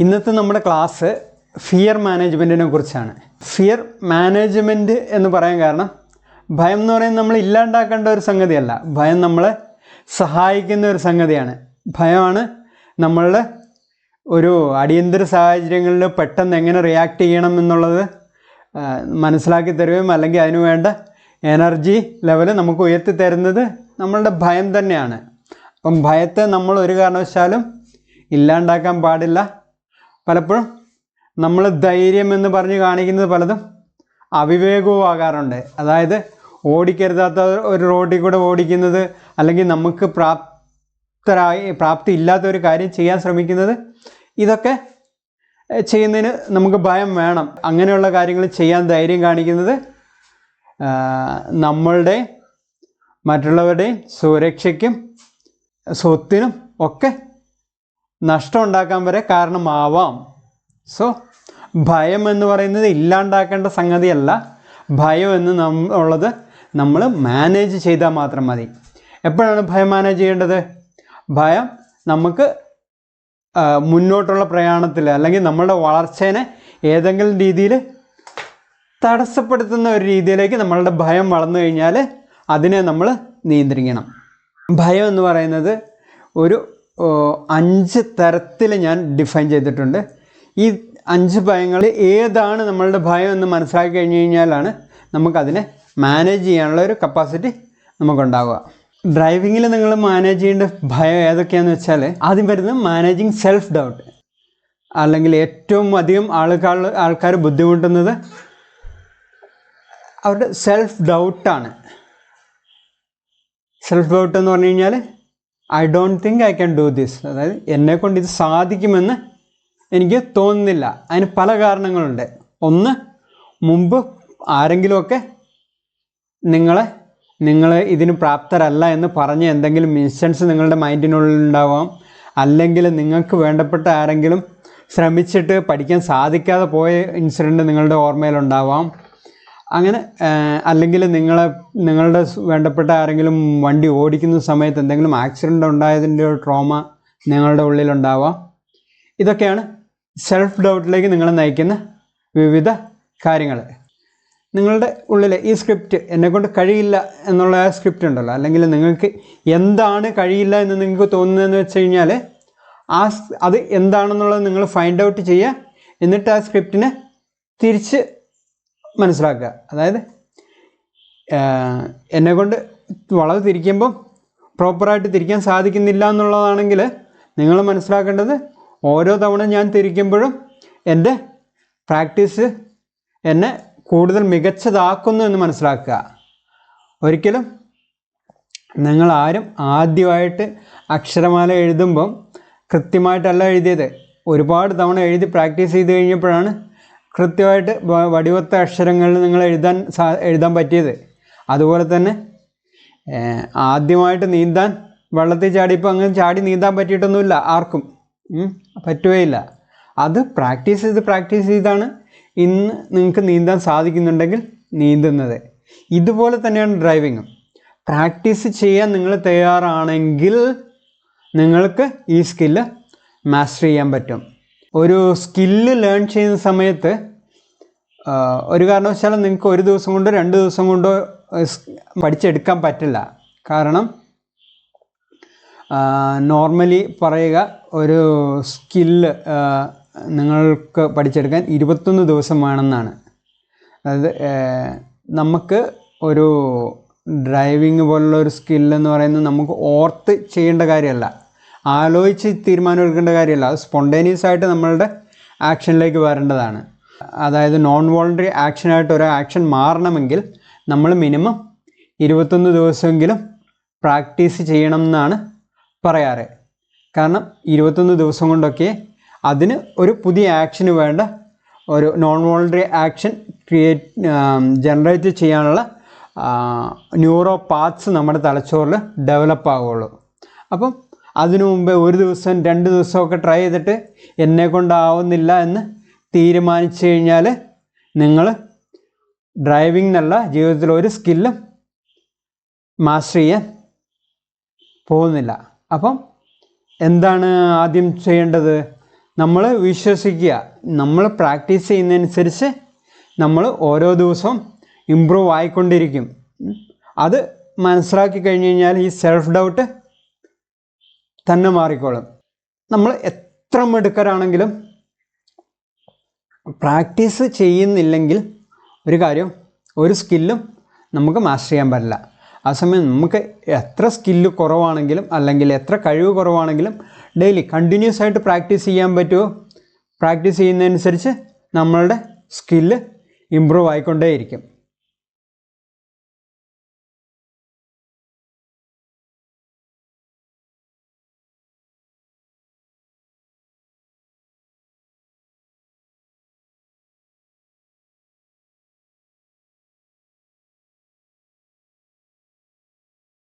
ഇന്നത്തെ നമ്മുടെ class fear മാനേജ്മെന്റിനെ കുറിച്ചാണ്. ഫിയർ മാനേജ്മെന്റ് എന്ന് പറയാൻ കാരണം ഭയം എന്ന് പറയുന്നത് നമ്മൾ ഇല്ലാണ്ടാക്കേണ്ട ഒരു സംഗതിയല്ല. ഭയം നമ്മളെ സഹായിക്കുന്ന ഒരു സംഗതിയാണ്. ഭയമാണ് നമ്മളുടെ ഒരു അടിയന്തര സാഹചര്യങ്ങളിൽ പെട്ടെന്ന് എങ്ങനെ റിയാക്ട് ചെയ്യണം എന്നുള്ളത് മനസ്സിലാക്കി തരുകയും അല്ലെങ്കിൽ അതിന് വേണ്ട എനർജി ലെവൽ നമുക്ക് ഉയർത്തി തരുന്നത് നമ്മളുടെ ഭയം തന്നെയാണ്. അപ്പം ഭയത്തെ നമ്മൾ ഒരു കാരണവശാലും ഇല്ലാണ്ടാക്കാൻ പാടില്ല. പലപ്പോഴും നമ്മൾ ധൈര്യം എന്ന് പറഞ്ഞ് കാണിക്കുന്നത് പലതും അവിവേകവും ആകാറുണ്ട് അതായത് ഓടിക്കരുതാത്ത ഒരു റോഡിൽ കൂടെ ഓടിക്കുന്നത് അല്ലെങ്കിൽ നമുക്ക് പ്രാപ്തരായി പ്രാപ്തി ഇല്ലാത്ത ഒരു കാര്യം ചെയ്യാൻ ശ്രമിക്കുന്നത് ഇതൊക്കെ ചെയ്യുന്നതിന് നമുക്ക് ഭയം വേണം. അങ്ങനെയുള്ള കാര്യങ്ങൾ ചെയ്യാൻ ധൈര്യം കാണിക്കുന്നത് നമ്മളുടെ മറ്റുള്ളവരുടെയും സുരക്ഷയ്ക്കും സ്വത്തിനും ഒക്കെ നഷ്ടം ഉണ്ടാക്കാൻ വരെ കാരണമാവാം. സോ ഭയം എന്ന് പറയുന്നത് ഇല്ലാണ്ടാക്കേണ്ട സംഗതിയല്ല. ഭയം എന്ന് ഉള്ളത് നമ്മൾ മാനേജ് ചെയ്താൽ മാത്രം മതി. എപ്പോഴാണ് ഭയം മാനേജ് ചെയ്യേണ്ടത്? ഭയം നമുക്ക് മുന്നോട്ടുള്ള പ്രയാണത്തിൽ അല്ലെങ്കിൽ നമ്മളുടെ വളർച്ചേനെ ഏതെങ്കിലും രീതിയിൽ തടസ്സപ്പെടുത്തുന്ന ഒരു രീതിയിലേക്ക് നമ്മളുടെ ഭയം വളർന്നു കഴിഞ്ഞാൽ അതിനെ നമ്മൾ നിയന്ത്രിക്കണം. ഭയം എന്ന് പറയുന്നത് ഒരു അഞ്ച് തരത്തിൽ ഞാൻ ഡിഫൈൻ ചെയ്തിട്ടുണ്ട്. ഈ അഞ്ച് ഭയങ്ങൾ ഏതാണ് നമ്മളുടെ ഭയം എന്ന് മനസ്സിലാക്കി കഴിഞ്ഞ് കഴിഞ്ഞാലാണ് നമുക്കതിനെ മാനേജ് ചെയ്യാനുള്ള ഒരു കപ്പാസിറ്റി നമുക്കുണ്ടാവുക. ഡ്രൈവിങ്ങിൽ നിങ്ങൾ മാനേജ് ചെയ്യേണ്ട ഭയം ഏതൊക്കെയാണെന്ന് വെച്ചാൽ ആദ്യം വരുന്നത് മാനേജിങ് സെൽഫ് ഡൗട്ട് അല്ലെങ്കിൽ ഏറ്റവും അധികം ആൾക്കാർ ആൾക്കാർ ബുദ്ധിമുട്ടുന്നത് അവരുടെ സെൽഫ് ഡൗട്ടാണ് സെൽഫ് ഡൗട്ട് എന്ന് പറഞ്ഞു കഴിഞ്ഞാൽ I don't think I can do this അതായത് എന്നെ കൊണ്ട് ഇത് സാധിക്കുമെന്ന് എനിക്ക് തോന്നുന്നില്ല. അതിന് പല കാരണങ്ങളുണ്ട്. ഒന്ന് മുമ്പ് ആരെങ്കിലുമൊക്കെ നിങ്ങളെ നിങ്ങൾ ഇതിന് പ്രാപ്തരല്ല എന്ന് പറഞ്ഞ് എന്തെങ്കിലും ഇൻസ്റ്റൻസ് നിങ്ങളുടെ മൈൻഡിനുള്ളിൽ ഉണ്ടാവാം. അല്ലെങ്കിൽ നിങ്ങൾക്ക് വേണ്ടപ്പെട്ട ആരെങ്കിലും ശ്രമിച്ചിട്ട് പഠിക്കാൻ സാധിക്കാതെ പോയ ഇൻസിഡന്റ് നിങ്ങളുടെ ഓർമ്മയിലുണ്ടാവാം അങ്ങനെ അല്ലെങ്കിൽ നിങ്ങളെ നിങ്ങളുടെ വേണ്ടപ്പെട്ട ആരെങ്കിലും വണ്ടി ഓടിക്കുന്ന സമയത്ത് എന്തെങ്കിലും ആക്സിഡന്റ് ഉണ്ടായതിന്റെ ട്രോമ നിങ്ങളുടെ ഉള്ളിലുണ്ടാവാം. ഇതൊക്കെയാണ് സെൽഫ് ഡൗട്ടിലേക്ക് നിങ്ങളെ നയിക്കുന്ന വിവിധ കാര്യങ്ങൾ നിങ്ങളുടെ ഉള്ളിലെ ഈ സ്ക്രിപ്റ്റ് എന്നെക്കൊണ്ട് കഴിയില്ല എന്നുള്ള ആ സ്ക്രിപ്റ്റ് ഉണ്ടല്ലോ. അല്ലെങ്കിൽ നിങ്ങൾക്ക് എന്താണ് കഴിയില്ല എന്ന് നിങ്ങൾക്ക് തോന്നുന്നതെന്ന് വെച്ച് കഴിഞ്ഞാൽ ആ അത് എന്താണെന്നുള്ളത് നിങ്ങൾ ഫൈൻഡ് ഔട്ട് ചെയ്യുക. എന്നിട്ട് ആ സ്ക്രിപ്റ്റിനെ തിരിച്ച് മനസ്സിലാക്കുക. അതായത് എന്നെ കൊണ്ട് വളവ് തിരിക്കുമ്പം പ്രോപ്പറായിട്ട് തിരിക്കാൻ സാധിക്കുന്നില്ല എന്നുള്ളതാണെങ്കിൽ നിങ്ങൾ മനസ്സിലാക്കേണ്ടത് ഓരോ തവണ ഞാൻ തിരിക്കുമ്പോഴും എന്റെ പ്രാക്ടീസ് എന്നെ കൂടുതൽ മികച്ചതാക്കുന്നു എന്ന് മനസ്സിലാക്കുക. ഒരിക്കലും നിങ്ങൾ ആരും ആദ്യമായിട്ട് അക്ഷരമാല എഴുതുമ്പം കൃത്യമായിട്ടല്ല എഴുതിയത്. ഒരുപാട് തവണ എഴുതി പ്രാക്ടീസ് ചെയ്ത് കഴിഞ്ഞപ്പോഴാണ് കൃത്യമായിട്ട് വടിവത്ത അക്ഷരങ്ങളിൽ നിങ്ങൾ എഴുതാൻ സാ എഴുതാൻ പറ്റിയത്. അതുപോലെ തന്നെ ആദ്യമായിട്ട് നീന്താൻ വെള്ളത്തിൽ ചാടിയപ്പോൾ അങ്ങനെ ചാടി നീന്താൻ പറ്റിയിട്ടൊന്നുമില്ല ആർക്കും. പറ്റുകയില്ല അത് പ്രാക്ടീസ് ചെയ്ത് പ്രാക്ടീസ് ചെയ്താണ് ഇന്ന് നിങ്ങൾക്ക് നീന്താൻ സാധിക്കുന്നുണ്ടെങ്കിൽ നീന്തുന്നത്. ഇതുപോലെ തന്നെയാണ് ഡ്രൈവിങ്ങും. പ്രാക്ടീസ് ചെയ്യാൻ നിങ്ങൾ തയ്യാറാണെങ്കിൽ നിങ്ങൾക്ക് ഈ സ്കില്ല് മാസ്റ്റർ ചെയ്യാൻ പറ്റും. ഒരു സ്കില്ല് ലേൺ ചെയ്യുന്ന സമയത്ത് ഒരു കാരണവശാലും നിങ്ങൾക്ക് ഒരു ദിവസം കൊണ്ടോ രണ്ട് ദിവസം കൊണ്ടോ പഠിച്ചെടുക്കാൻ പറ്റില്ല. കാരണം നോർമലി പറയുക ഒരു സ്കില്ല് നിങ്ങൾക്ക് പഠിച്ചെടുക്കാൻ ഇരുപത്തൊന്ന് ദിവസം വേണമെന്നാണ്. അതായത് നമുക്ക് ഒരു ഡ്രൈവിംഗ് പോലുള്ള ഒരു സ്കില്ലെന്ന് പറയുന്നത് നമുക്ക് ഓർത്ത് ചെയ്യേണ്ട കാര്യമല്ല. ആലോചിച്ച് തീരുമാനമെടുക്കേണ്ട കാര്യമല്ല. അത് സ്പോണ്ടേനിയസ് ആയിട്ട് നമ്മളുടെ ആക്ഷനിലേക്ക് വരേണ്ടതാണ്. അതായത് നോൺ വോളണ്ടറി ആക്ഷനായിട്ട് ഒരു ആക്ഷൻ മാറണമെങ്കിൽ നമ്മൾ മിനിമം ഇരുപത്തൊന്ന് ദിവസമെങ്കിലും പ്രാക്ടീസ് ചെയ്യണം എന്നാണ് പറയാറ്. കാരണം ഇരുപത്തൊന്ന് ദിവസം കൊണ്ടൊക്കെ അതിന് ഒരു പുതിയ ആക്ഷന് വേണ്ട ഒരു non voluntary action create generate ചെയ്യാനുള്ള ന്യൂറോ പാത്സ് നമ്മുടെ തലച്ചോറിൽ ഡെവലപ്പ് ആവുകയുള്ളൂ. അപ്പം അതിനു മുമ്പേ ഒരു ദിവസം രണ്ട് ദിവസമൊക്കെ ട്രൈ ചെയ്തിട്ട് എന്നെ കൊണ്ടാവുന്നില്ല എന്ന് തീരുമാനിച്ചു കഴിഞ്ഞാൽ നിങ്ങൾ ഡ്രൈവിംഗ് എന്നല്ല ജീവിതത്തിൽ ഒരു സ്കില്ലും മാസ്റ്റർ ചെയ്യാൻ പോകുന്നില്ല. അപ്പം എന്താണ് ആദ്യം ചെയ്യേണ്ടത്? നമ്മൾ വിശ്വസിക്കുക. നമ്മൾ പ്രാക്ടീസ് ചെയ്യുന്നതനുസരിച്ച് നമ്മൾ ഓരോ ദിവസവും ഇമ്പ്രൂവ് ആയിക്കൊണ്ടിരിക്കും. അത് മനസ്സിലാക്കി കഴിഞ്ഞ് കഴിഞ്ഞാൽ ഈ സെൽഫ് ഡൗട്ട് തന്നെ മാറിക്കോളും. നമ്മൾ എത്ര മിടുക്കരാണെങ്കിലും പ്രാക്ടീസ് ചെയ്യുന്നില്ലെങ്കിൽ ഒരു കാര്യം ഒരു സ്കില്ലും നമുക്ക് മാസ്റ്റർ ചെയ്യാൻ പറ്റില്ല. ആ സമയം നമുക്ക് എത്ര സ്കില്ല് കുറവാണെങ്കിലും അല്ലെങ്കിൽ എത്ര കഴിവ് കുറവാണെങ്കിലും ഡെയിലി കണ്ടിന്യൂസ് ആയിട്ട് പ്രാക്ടീസ് ചെയ്യാൻ പറ്റുമോ? പ്രാക്ടീസ് ചെയ്യുന്നതനുസരിച്ച് നമ്മളുടെ സ്കില്ല് ഇമ്പ്രൂവ് ആയിക്കൊണ്ടേയിരിക്കും.